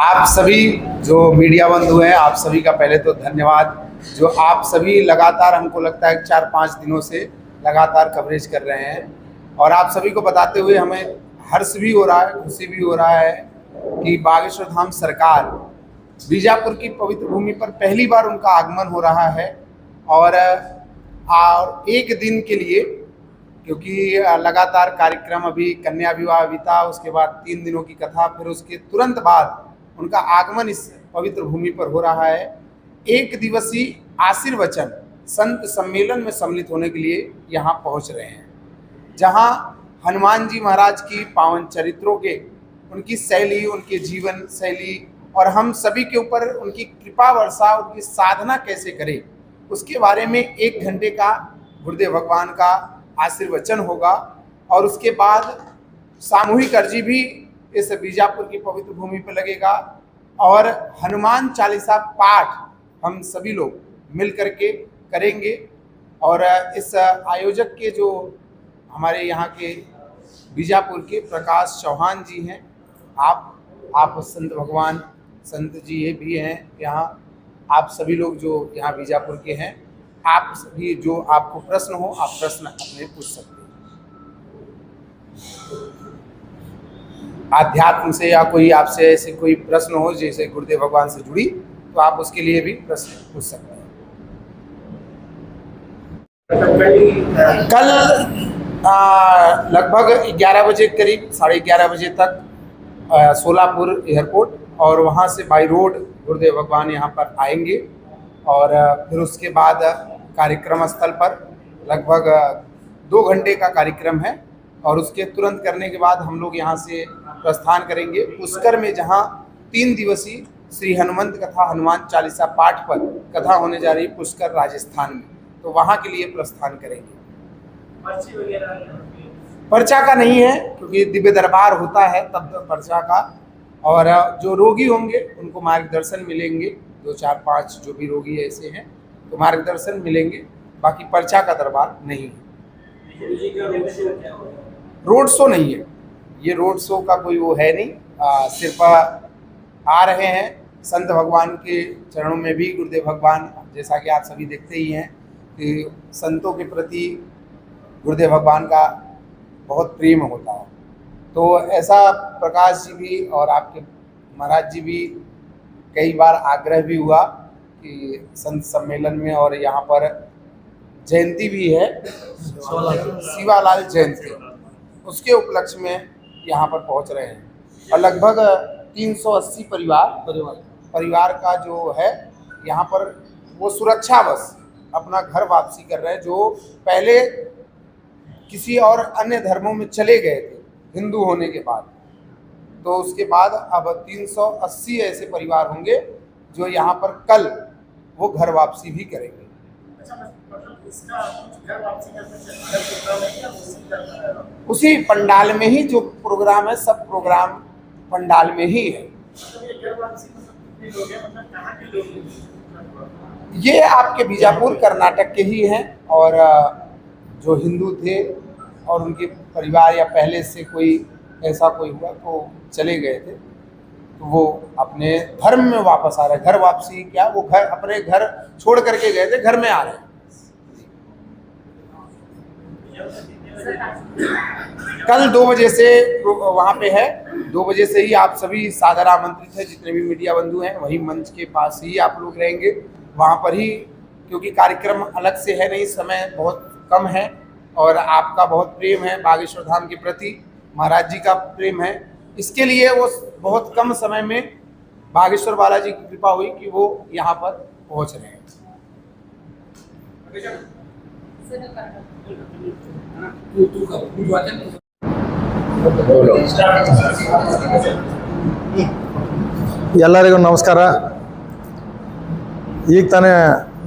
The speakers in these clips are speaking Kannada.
आप सभी जो मीडिया बंधु हैं, आप सभी का पहले तो धन्यवाद। जो आप सभी लगातार हमको लगता है चार पाँच दिनों से लगातार कवरेज कर रहे हैं। और आप सभी को बताते हुए हमें हर्ष भी हो रहा है, खुशी भी हो रहा है कि बागेश्वर धाम सरकार बीजापुर की पवित्र भूमि पर पहली बार उनका आगमन हो रहा है। और और एक दिन के लिए क्योंकि लगातार कार्यक्रम अभी कन्या विवाह बीता, उसके बाद तीन दिनों की कथा, फिर उसके तुरंत बाद उनका आगमन इस पवित्र भूमि पर हो रहा है। एक दिवसीय आशीर्वचन संत सम्मेलन में सम्मिलित होने के लिए यहाँ पहुँच रहे हैं, जहाँ हनुमान जी महाराज की पावन चरित्रों के, उनकी शैली, उनके जीवन शैली और हम सभी के ऊपर उनकी कृपा वर्षा, उनकी साधना कैसे करें, उसके बारे में एक घंटे का गुरुदेव भगवान का आशीर्वचन होगा और उसके बाद सामूहिक अर्जी भी इस बीजापुर की पवित्र भूमि पर लगेगा। और हनुमान चालीसा पाठ हम सभी लोग मिल करके करेंगे। और इस आयोजक के जो हमारे यहाँ के बीजापुर के प्रकाश चौहान जी हैं, आप आप संत भगवान, संत जी ये भी हैं यहाँ। आप सभी लोग जो यहाँ बीजापुर के हैं आप सभी जो आपको प्रश्न हो, आप प्रश्न अपने पूछ सकते हैं। आध्यात्म से या कोई आपसे ऐसे कोई प्रश्न हो, जैसे गुरुदेव भगवान से जुड़ी तो आप उसके लिए भी प्रश्न पूछ सकते हैं। कल लगभग 11 बजे करीब, साढ़े ग्यारह बजे तक सोलापुर एयरपोर्ट, और वहाँ से बाई रोड गुरुदेव भगवान यहाँ पर आएँगे, और फिर उसके बाद कार्यक्रम स्थल पर लगभग दो घंटे का कार्यक्रम है और उसके तुरंत करने के बाद हम लोग यहाँ से प्रस्थान करेंगे। पुष्कर में जहाँ तीन दिवसीय श्री हनुमंत कथा हनुमान चालीसा पाठ पर कथा होने जा रही है पुष्कर राजस्थान में तो वहाँ के लिए प्रस्थान करेंगे। पर्चा का नहीं है क्योंकि दिव्य दरबार होता है तब पर्चा का और जो रोगी होंगे उनको मार्गदर्शन मिलेंगे दो चार पाँच जो भी रोगी ऐसे हैं तो मार्गदर्शन मिलेंगे, बाकी पर्चा का दरबार नहीं है। रोड शो नहीं है। ये रोड शो का कोई वो है नहीं। सिर्फ़ आ रहे हैं। संत भगवान के चरणों में भी गुरुदेव भगवान, जैसा कि आप सभी देखते ही हैं कि संतों के प्रति गुरुदेव भगवान का बहुत प्रेम होता है। तो ऐसा प्रकाश जी भी और आपके महाराज जी भी कई बार आग्रह भी हुआ कि संत सम्मेलन में और यहाँ पर जयंती भी है। शिवालाल जयंती। उसके उपलक्ष्य में यहाँ पर पहुँच रहे हैं। और लगभग 380 परिवार परिवार। परिवार का जो है यहाँ पर वो सुरक्षा सुरक्षावश अपना घर वापसी कर रहे हैं जो पहले किसी और अन्य धर्मों में चले गए थे हिंदू होने के बाद। तो उसके बाद अब 380 ऐसे परिवार होंगे जो यहाँ पर कल वो घर वापसी भी करेंगे। उसी पंडाल में ही जो प्रोग्राम है सब प्रोग्राम पंडाल में ही है। ये आपके बीजापुर कर्नाटक के ही हैं और जो हिंदू थे और उनके परिवार या पहले से कोई ऐसा कोई हुआ तो चले गए थे। वो अपने धर्म में वापस आ रहे घर वापसी क्या? वो घर अपने घर छोड़ करके गए थे, घर में आ रहे हैं। कल दो बजे से वहाँ पे है। दो बजे से ही आप सभी सादर आमंत्रित है, जितने भी मीडिया बंधु हैं, वही मंच के पास ही आप लोग रहेंगे। वहाँ पर ही, क्योंकि कार्यक्रम अलग से है नहीं, समय बहुत कम है और आपका बहुत प्रेम है, बागेश्वर धाम के प्रति। महाराज जी का प्रेम है। इसके लिए वो बहुत कम समय में बागेश्वर बालाजी की कृपा हुई कि वो यहाँ पर पहुँच रहे हैं ಎಲ್ಲರಿಗೂ ನಮಸ್ಕಾರ ಈಗ ತಾನೇ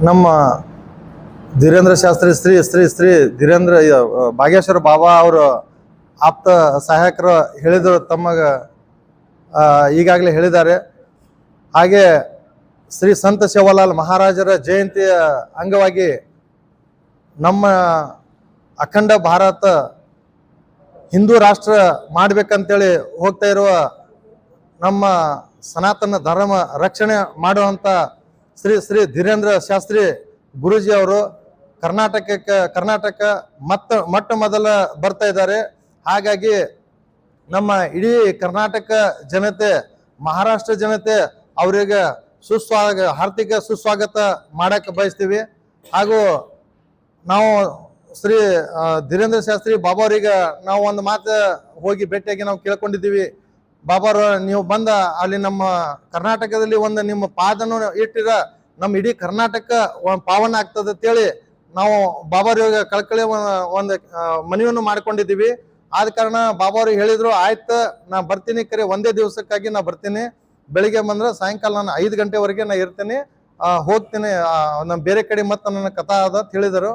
ನಮ್ಮ ಧೀರೇಂದ್ರ ಶಾಸ್ತ್ರಿ ಶ್ರೀ ಶ್ರೀ ಶ್ರೀ ಧೀರೇಂದ್ರ ಇದು, ಆ, ಬಾಗೇಶ್ವರ ಬಾಬಾ ಅವರು ಆಪ್ತ ಸಹಾಯಕರು ಹೇಳಿದರು ತಮ್ಮ ಈಗಾಗಲೇ ಹೇಳಿದ್ದಾರೆ. ಹಾಗೆ ಶ್ರೀ ಸಂತ ಶಿವಲಾಲ್ ಮಹಾರಾಜರ ಜಯಂತಿಯ ಅಂಗವಾಗಿ ನಮ್ಮ ಅಖಂಡ ಭಾರತ ಹಿಂದೂ ರಾಷ್ಟ್ರ ಮಾಡಬೇಕಂತೇಳಿ ಹೋಗ್ತಾ ಇರುವ ನಮ್ಮ ಸನಾತನ ಧರ್ಮ ರಕ್ಷಣೆ ಮಾಡುವಂಥ ಶ್ರೀ ಶ್ರೀ ಧೀರೇಂದ್ರ ಶಾಸ್ತ್ರಿ ಗುರೂಜಿ ಅವರು ಕರ್ನಾಟಕಕ್ಕೆ, ಕರ್ನಾಟಕ ಮತ್ತ, ಮೊಟ್ಟ ಮೊದಲ ಬರ್ತಾ ಇದ್ದಾರೆ. ಹಾಗಾಗಿ ನಮ್ಮ ಇಡೀ ಕರ್ನಾಟಕ ಜನತೆ, ಮಹಾರಾಷ್ಟ್ರ ಜನತೆ ಅವರಿಗೆ ಸುಸ್ವಾಗ, ಹಾರ್ದಿಕ ಸುಸ್ವಾಗತ ಮಾಡಕ್ಕೆ ಬಯಸ್ತೀವಿ. ಹಾಗೂ ನಾವು ಶ್ರೀ ಧೀರೇಂದ್ರ ಶಾಸ್ತ್ರಿ ಬಾಬಾ ಅವರಿಗೆ ನಾವು ಒಂದು ಮಾತು ಹೋಗಿ ಭೇಟಿಯಾಗಿ ನಾವು ಕೇಳ್ಕೊಂಡಿದ್ದೀವಿ. ಬಾಬಾರ ನೀವು ಬಂದ ಅಲ್ಲಿ ನಮ್ಮ ಕರ್ನಾಟಕದಲ್ಲಿ ಒಂದು ನಿಮ್ಮ ಪಾದನು ಇಟ್ಟಿರ ನಮ್ಮ ಇಡೀ ಕರ್ನಾಟಕ ಪಾವನ ಆಗ್ತದೆ ಅಂತೇಳಿ ನಾವು ಬಾಬಾರಿಗೆ ಕಳ್ಕಳಿ ಒಂದು ಮನವಿಯನ್ನು ಮಾಡ್ಕೊಂಡಿದ್ದೀವಿ. ಆದ ಕಾರಣ ಬಾಬಾ ಅವ್ರಿಗೆ ಹೇಳಿದ್ರು, ಆಯ್ತು, ನಾ ಬರ್ತೀನಿ ಕರೆ, ಒಂದೇ ದಿವಸಕ್ಕಾಗಿ ನಾ ಬರ್ತೀನಿ. ಬೆಳಿಗ್ಗೆ ಬಂದ್ರೆ ಸಾಯಂಕಾಲ ನಾನು ಐದು ಗಂಟೆವರೆಗೆ ನಾ ಇರ್ತೀನಿ. ಹೋಗ್ತೀನಿ. ನಮ್ಮ ಬೇರೆ ಕಡೆ ಮತ್ತೆ ನನ್ನ ಕಥಾ ಅದ ಅಂತ ಹೇಳಿದರು.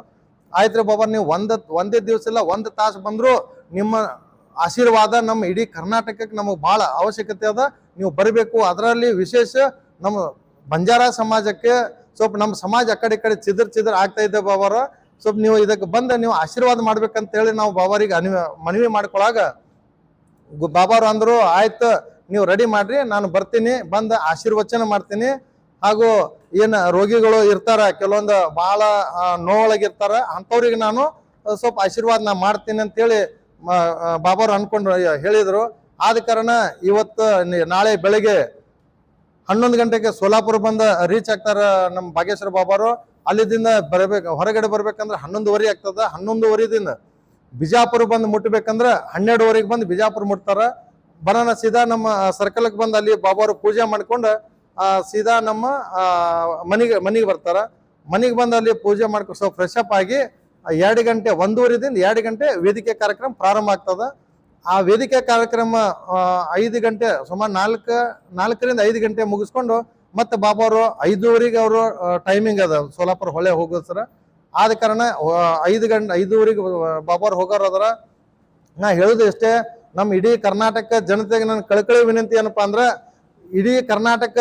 ಆಯ್ತ್ರಿ ಬಾಬಾ, ನೀವು ಒಂದ್, ಒಂದೇ ದಿವಸ ಇಲ್ಲ, ಒಂದು ತಾಸು ಬಂದ್ರು ನಿಮ್ಮ ಆಶೀರ್ವಾದ ನಮ್ಮ ಇಡೀ ಕರ್ನಾಟಕಕ್ಕೆ ನಮಗೆ ಬಹಳ ಅವಶ್ಯಕತೆ ಅದ. ನೀವು ಬರಬೇಕು. ಅದರಲ್ಲಿ ವಿಶೇಷ ನಮ್ಮ ಬಂಜಾರ ಸಮಾಜಕ್ಕೆ ಸ್ವಲ್ಪ ನಮ್ಮ ಸಮಾಜ ಆ ಕಡೆ ಕಡೆ ಚಿದ್ರ ಚಿದ್ರ ಆಗ್ತಾ ಇದೆ ಬಾಬಾರ ಸ್ವಲ್ಪ ನೀವು ಇದಕ್ಕೆ ಬಂದ ನೀವು ಆಶೀರ್ವಾದ ಮಾಡ್ಬೇಕಂತ ಹೇಳಿ ನಾವು ಬಾಬಾರಿಗೆ ಅನಿ ಮನವಿ ಮಾಡ್ಕೊಳಾಗ ಬಾಬಾರು ಅಂದ್ರು ಆಯ್ತು ನೀವು ರೆಡಿ ಮಾಡ್ರಿ ನಾನು ಬರ್ತೀನಿ ಬಂದು ಆಶೀರ್ವಚನ ಮಾಡ್ತೀನಿ. ಹಾಗೂ ಏನು ರೋಗಿಗಳು ಇರ್ತಾರ ಕೆಲವೊಂದು ಆ, ನೋವೊಳಗಿರ್ತಾರ ಅಂಥವ್ರಿಗೆ ನಾನು ಸ್ವಲ್ಪ ಆಶೀರ್ವಾದ ನಾ ಮಾಡ್ತೀನಿ ಅಂತೇಳಿ ಬಾಬಾರು ಅನ್ಕೊಂಡು ಹೇಳಿದರು. ಆದ ಕಾರಣ ಇವತ್ತು ನಾಳೆ ಬೆಳಗ್ಗೆ ಹನ್ನೊಂದು ಗಂಟೆಗೆ ಸೋಲಾಪುರ ಬಂದ ರೀಚ್ ಆಗ್ತಾರೆ ನಮ್ಮ ಭಾಗೇಶ್ವರ ಬಾಬಾರು. ಅಲ್ಲಿದಿಂದ ಬರಬೇಕು, ಹೊರಗಡೆ ಬರ್ಬೇಕಂದ್ರೆ ಹನ್ನೊಂದುವರೆ ಆಗ್ತದ. ಹನ್ನೊಂದುವರೆದಿಂದ ಬಿಜಾಪುರ ಬಂದು ಮುಟ್ಬೇಕಂದ್ರೆ ಹನ್ನೆರಡುವರೆಗೆ ಬಂದು ಬಿಜಾಪುರ ಮುಟ್ತಾರ. ಬರೋಣ ಸೀದಾ ನಮ್ಮ ಸರ್ಕಲ್ಗೆ ಬಂದು ಅಲ್ಲಿ ಬಾಬಾರು ಪೂಜೆ ಮಾಡ್ಕೊಂಡು ಸೀದಾ ನಮ್ಮ ಮನೆಗೆ ಮನೆಗೆ ಬರ್ತಾರ. ಮನೆಗೆ ಬಂದು ಅಲ್ಲಿ ಪೂಜೆ ಮಾಡ್ಕೊಂಡು ಸ್ವಲ್ಪ ಫ್ರೆಶ್ ಅಪ್ ಆಗಿ ಎರಡು ಗಂಟೆ ಒಂದೂವರೆದಿಂದ ಎರಡು ಗಂಟೆ ವೇದಿಕೆ ಕಾರ್ಯಕ್ರಮ ಪ್ರಾರಂಭ ಆಗ್ತದ. ಆ ವೇದಿಕೆ ಕಾರ್ಯಕ್ರಮ ಐದು ಗಂಟೆ, ಸುಮಾರು ನಾಲ್ಕು, ನಾಲ್ಕರಿಂದ ಐದು ಗಂಟೆ ಮುಗಿಸ್ಕೊಂಡು ಮತ್ತೆ ಬಾಬಾ ಅವರು ಐದೂವರೆಗೆ ಅವರು ಟೈಮಿಂಗ್ ಅದ. ಸೋಲಾಪುರ ಹೊಳೆ ಹೋಗೋದು ಸರ. ಆದ ಕಾರಣ ಐದು ಗಂಟೆ, ಐದೂವರೆಗೆ ಬಾಬಾ ಅವ್ರು ಹೋಗೋರು ಅದರ. ನಾ ಹೇಳೋದು ಎಷ್ಟೇ ನಮ್ಮ ಇಡೀ ಕರ್ನಾಟಕ ಜನತೆಗೆ ನನ್ನ ಕಳಕಳಿ ವಿನಂತಿ ಏನಪ್ಪಾ ಅಂದ್ರೆ, ಇಡೀ ಕರ್ನಾಟಕ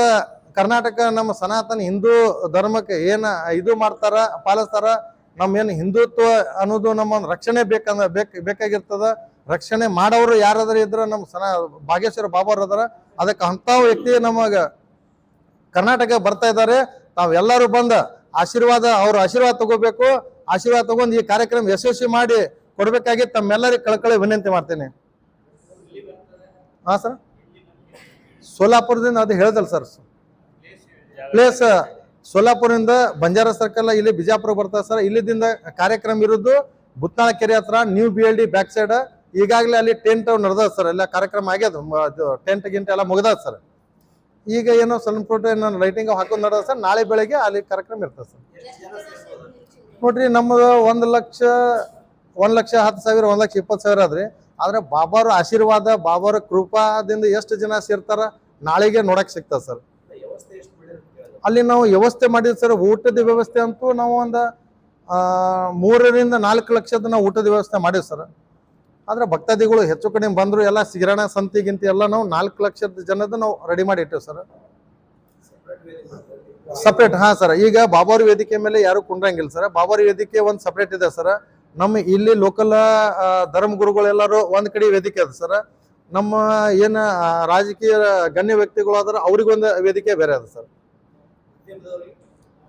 ಕರ್ನಾಟಕ ನಮ್ಮ ಸನಾತನ ಹಿಂದೂ ಧರ್ಮಕ್ಕೆ ಏನು ಇದು ಮಾಡ್ತಾರ, ಪಾಲಿಸ್ತಾರ ನಮ್ಮ ಏನು ಹಿಂದುತ್ವ ಅನ್ನೋದು ನಮ್ಮ ರಕ್ಷಣೆ ಬೇಕಂದ ಬೇಕು, ಬೇಕಾಗಿರ್ತದ. ರಕ್ಷಣೆ ಮಾಡೋರು ಯಾರಾದ್ರೂ ಇದ್ರೆ ನಮ್ಮ ಸನಾ ಭಾಗೇಶ್ವರ ಬಾಬಾರ್ ಅದರ. ಅದಕ್ಕೆ ಅಂಥ ವ್ಯಕ್ತಿ ನಮಗ ಕರ್ನಾಟಕ ಬರ್ತಾ ಇದ್ದಾರೆ. ತಾವೆಲ್ಲರೂ ಬಂದು ಆಶೀರ್ವಾದ, ಅವ್ರ ಆಶೀರ್ವಾದ ತಗೋಬೇಕು. ಆಶೀರ್ವಾದ ತಗೊಂಡು ಈ ಕಾರ್ಯಕ್ರಮ ಯಶಸ್ವಿ ಮಾಡಿ ಕೊಡ್ಬೇಕಾಗಿ ತಮ್ಮೆಲ್ಲರಿಗೆ ಕಳಕಳಿ ವಿನಂತಿ ಮಾಡ್ತೇನೆ. ಹಾ ಸರ್? ಸೋಲಾಪುರದಿಂದ ಅದು ಹೇಳ್ದಲ್ಲ ಸರ್. ಪ್ಲೇಸ್, ಸೋಲಾಪುರದಿಂದ ಬಂಜಾರ ಸರ್ಕಲ್ ಇಲ್ಲಿ ಬಿಜಾಪುರ ಬರ್ತದೆ ಸರ್. ಇಲ್ಲಿದಿಂದ ಕಾರ್ಯಕ್ರಮ ಇರೋದು ಬುತ್ನಾಳ ಕೆರೆ ಹತ್ರ new B L D back side ಈಗಾಗಲೇ ಅಲ್ಲಿ ಟೆಂಟ್ ನಡೆದ ಸರ್. ಎಲ್ಲ ಕಾರ್ಯಕ್ರಮ ಆಗ್ಯದ. ಟೆಂಟ್ ಗಿಂಟ್ ಎಲ್ಲ ಮುಗ್ದದ ಸರ್. ಈಗ ಏನೋ ಸಣ್ಣ ಪುಟ್ಟ ಏನೋ ಲೈಟಿಂಗ್ ಹಾಕೊಂಡು ನಡೆದ ಸರ್, ನಾಳೆ ಬೆಳಗ್ಗೆ ಅಲ್ಲಿ ಕಾರ್ಯಕ್ರಮ ಇರ್ತದೆ ಸರ್. ನೋಡ್ರಿ ನಮ್ಮದು ಒಂದು ಲಕ್ಷ ಒಂದು ಲಕ್ಷ ಹತ್ತು ಸಾವಿರ, ಒಂದ್ ಲಕ್ಷ ಇಪ್ಪತ್ತು ಸಾವಿರ ಆದ್ರಿ. ಆದ್ರೆ ಬಾಬಾರ ಆಶೀರ್ವಾದ ಬಾಬಾರ ಕೃಪಾದಿಂದ ಎಷ್ಟು ಜನ ಸೇರ್ತಾರ, ನಾಳೆಗೆ ನೋಡಕ್ಕೆ ಸಿಗ್ತದೆ ಸರ್. ಅಲ್ಲಿ ನಾವು ವ್ಯವಸ್ಥೆ ಮಾಡಿದ್ವಿ ಸರ್, ಊಟದ ವ್ಯವಸ್ಥೆ ಅಂತೂ ನಾವು ಒಂದು ಮೂರರಿಂದ ನಾಲ್ಕು ಲಕ್ಷದ ನಾವು ಊಟದ ವ್ಯವಸ್ಥೆ ಮಾಡಿವಿ ಸರ್. ಆದ್ರೆ ಭಕ್ತಾದಿಗಳು ಹೆಚ್ಚು ಕಡಿಮೆ ಬಂದ್ರು ಎಲ್ಲ ಸಿಗರಣ ಸಂತಿಗಿಂತ ಎಲ್ಲ ನಾವು ನಾಲ್ಕು ಲಕ್ಷದ ಜನದ ನಾವು ರೆಡಿ ಮಾಡಿ ಇಟ್ಟೇವೆ ಸರ್ ಸಪ್ರೇಟ್ ಹಾ ಸರ್ ಈಗ ಬಾಬಾರಿ ವೇದಿಕೆ ಮೇಲೆ ಯಾರು ಕುಂಡ್ರಂಗಿಲ್ಲ ಸರ್ ಬಾಬಾರಿ ವೇದಿಕೆ ಒಂದು ಸಪ್ರೇಟ್ ಇದೆ ಸರ್ ನಮ್ಮ ಇಲ್ಲಿ ಲೋಕಲ್ ಧರ್ಮಗುರುಗಳೆಲ್ಲರೂ ಒಂದು ಕಡೆ ವೇದಿಕೆ ಅದ ಸರ್ ನಮ್ಮ ಏನ ರಾಜಕೀಯ ಗಣ್ಯ ವ್ಯಕ್ತಿಗಳಾದ್ರೆ ಅವ್ರಿಗೊಂದು ವೇದಿಕೆ ಬೇರೆ ಅದ ಸರ್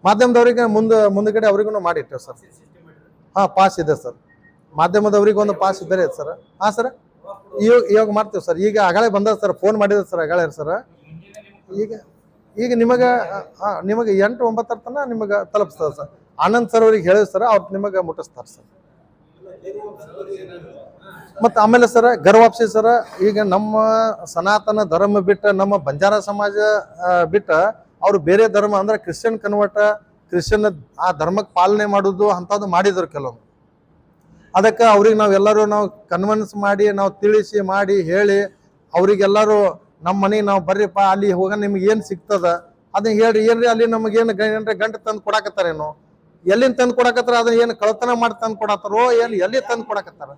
ಮಾಧ್ಯಮದವರಿಗೆ ಮುಂದೆ, ಮುಂದ್ಗಡೆ ಅವ್ರಿಗೂ ಮಾಡಿಟ್ಟೇವೆ ಸರ್ ಹಾ ಪಾಸ್ ಇದೆ ಸರ್ ಮಾಧ್ಯಮದವ್ರಿಗೆ ಒಂದು ಪಾಸ್ ಬೇರೆ ಇದೆ ಸರ್. ಹಾ ಸರ್. ಇವಾಗ ಇವಾಗ ಮಾಡ್ತೇವೆ ಸರ್. ಈಗ ಅಗಳೇ ಬಂದ ಸರ್. ಫೋನ್ ಮಾಡಿದ ಸರ್ ಅಗಳೇ ಸರ್. ಈಗ ಈಗ ನಿಮಗೆ ಹಾಂ ನಿಮಗೆ ಎಂಟು ಒಂಬತ್ತರ ತನಕ ನಿಮಗೆ ತಲುಪಿಸ್ತದೆ ಸರ್. ಆನಂದ್ ಸರ್ ಅವ್ರಿಗೆ ಹೇಳಿದ ಸರ್, ಅವ್ರು ನಿಮಗೆ ಮುಟ್ಟಿಸ್ತಾರೆ ಸರ್. ಮತ್ತು ಆಮೇಲೆ ಸರ, ಗರ್ವಾಪ್ಸಿ ಸರ, ಈಗ ನಮ್ಮ ಸನಾತನ ಧರ್ಮ ಬಿಟ್ಟು ನಮ್ಮ ಬಂಜಾರ ಸಮಾಜ ಬಿಟ್ಟು ಅವರು ಅವ್ರು ಬೇರೆ ಧರ್ಮ ಅಂದ್ರೆ ಕ್ರಿಶ್ಚಿಯನ್ ಕನ್ವರ್ಟ, ಕ್ರಿಶ್ಚಿಯನ್ ಆ ಧರ್ಮಕ್ಕೆ ಪಾಲನೆ ಮಾಡೋದು ಅಂಥದ್ದು ಮಾಡಿದ್ರು ಕೆಲವೊಂದು ಅದಕ್ಕೆ ಅವ್ರಿಗೆ ನಾವೆಲ್ಲರೂ ನಾವು ಕನ್ವಿನ್ಸ್ ಮಾಡಿ ನಾವು ತಿಳಿಸಿ ಮಾಡಿ ಹೇಳಿ ಅವರಿಗೆಲ್ಲರೂ ನಮ್ಮ ಮನೆಗೆ ನಾವು ಬರ್ರಿಪ್ಪ ಅಲ್ಲಿ ಹೋಗ ನಿಮ್ಗೆ ಏನು ಸಿಗ್ತದ? ಅದನ್ನ ಹೇಳ್ರಿ ಏನ್ರಿ ಅಲ್ಲಿ ನಮಗೇನು ಏನು ಏನ್ರಿ ಗಂಟೆ ತಂದು ಕೊಡಾಕತ್ತಾರೇನು? ಎಲ್ಲಿಂದ ತಂದು ಕೊಡಕತ್ತಾರ? ಅದನ್ನ ಏನು ಕಳತನ ಮಾಡಿ ತಂದು ಕೊಡತ್ತಾರೋ ಎಲ್ಲಿ ಎಲ್ಲಿ ತಂದು ಕೊಡಕತ್ತಾರ?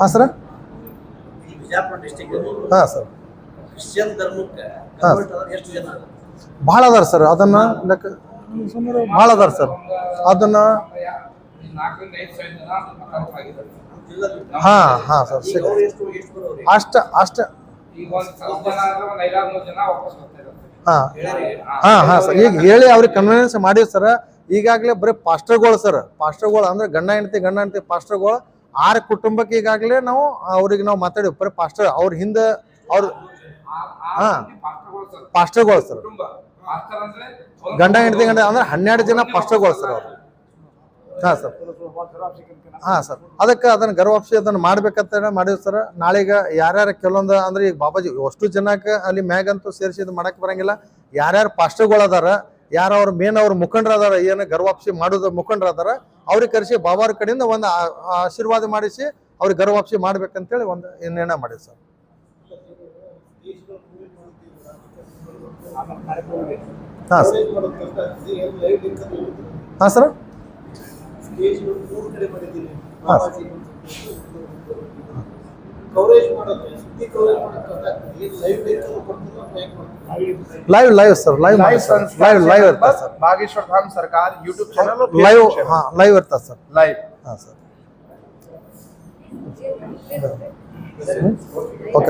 ಹಾ ಸರ್? ಹಾಂ ಸರ್. ಕ್ರಿಶ್ಚಿಯನ್ ಧರ್ಮಕ್ಕೆ ಜನ ಅದಾರ? ಸರ್ ಅದನ್ನ ಲೆಕ್ಕ ಭಾಳ ಅದಾರ ಸರ್. ಅದನ್ನ ಹಾ ಹಾ ಸರ್ ಬರೋರು ಅಷ್ಟ ಅಷ್ಟ. ಹಾ ಹಾ ಹಾ ಸರ್. ಈಗ ಹೇಳಿ ಅವ್ರಿಗೆ ಕನ್ವಿನೆನ್ಸ್ ಮಾಡಿವಿ ಸರ್. ಈಗಾಗಲೇ ಬರೀ ಪಾಸ್ಟರ್ಗಳು ಸರ್. ಪಾಸ್ಟರ್ಗಳು ಅಂದ್ರೆ ಗಂಡ, ಹೆಂಡತಿ ಗಂಡ, ಹೆಂಡತಿ ಪಾಸ್ಟರ್ಗಳು. ಆರು ಕುಟುಂಬಕ್ಕೆ ಈಗಾಗಲೇ ನಾವು ಅವ್ರಿಗೆ ನಾವು ಮಾತಾಡಿವಿ. ಬರೀ ಪಾಸ್ಟರ್ ಅವ್ರ ಹಿಂದೆ ಅವ್ರ ಹಾ. ಪಾಸ್ಟರ್ಗಳು ಸರ್. ಗಂಡ ಹೆಂಡತಿ ಗಂಡ ಅಂದ್ರೆ ಹನ್ನೆರಡು ಜನ ಪಾಸ್ಟರ್ಗಳು ಸರ್ ಅವರು. ಹಾ, ಸರ್. ಹಾ, ಸರ್. ಅದಕ್ಕೆ ಅದನ್ನ ಗರ್ವಾಪ್ಸಿ ಅದನ್ನ ಮಾಡ್ಬೇಕಂತ ಮಾಡಿವಿ ಸರ್. ನಾಳೆಗ ಯಾರ್ಯಾರು ಕೆಲವೊಂದು ಅಂದ್ರೆ ಈಗ ಬಾಬಾಜಿ ಅಷ್ಟು ಜನಕ್ಕೆ ಅಲ್ಲಿ ಮ್ಯಾಗಂತೂ ಸೇರಿಸಿ ಇದು ಮಾಡಕ್ ಬರಂಗಿಲ್ಲ. ಯಾರ್ಯಾರು ಪಾಸ್ಟರ್ಗಳು ಅದಾರ, ಯಾರು ಅವ್ರ ಮೇನ್ ಅವ್ರ ಮುಖಂಡ್ರ ಅದಾರ, ಏನು ಗರ್ವಾಪ್ಸಿ ಮಾಡೋದು ಮುಖಂಡ್ರ ಅದಾರ, ಅವ್ರಿಗೆ ಕರೆಸಿ ಬಾಬಾರ ಕಡೆಯಿಂದ ಒಂದು ಆಶೀರ್ವಾದ ಮಾಡಿಸಿ ಅವ್ರಿಗೆ ಗರ್ವಾಪ್ಸಿ ಮಾಡ್ಬೇಕಂತೇಳಿ ಒಂದು ನಿರ್ಣಯ ಮಾಡಿದ್ರು ಸರ್. ಹಾಂ ಸರ್ ಹಾಂ ಸರ್ ಹಾಂ live live sir live live live ಇರ್ತಾ ಸರ್ ಬಾಗೇಶ್ವರ ಧಾಮ್ ಸರ್ಕಾರ ಯೂಟ್ಯೂಬ್ ಚಾನಲ್ ಲೈವ್ ಹಾ ಲೈವ್ ಇರ್ತಾ ಸರ್ ಲೈವ್ ಹಾ ಸರ್ ಓಕೆ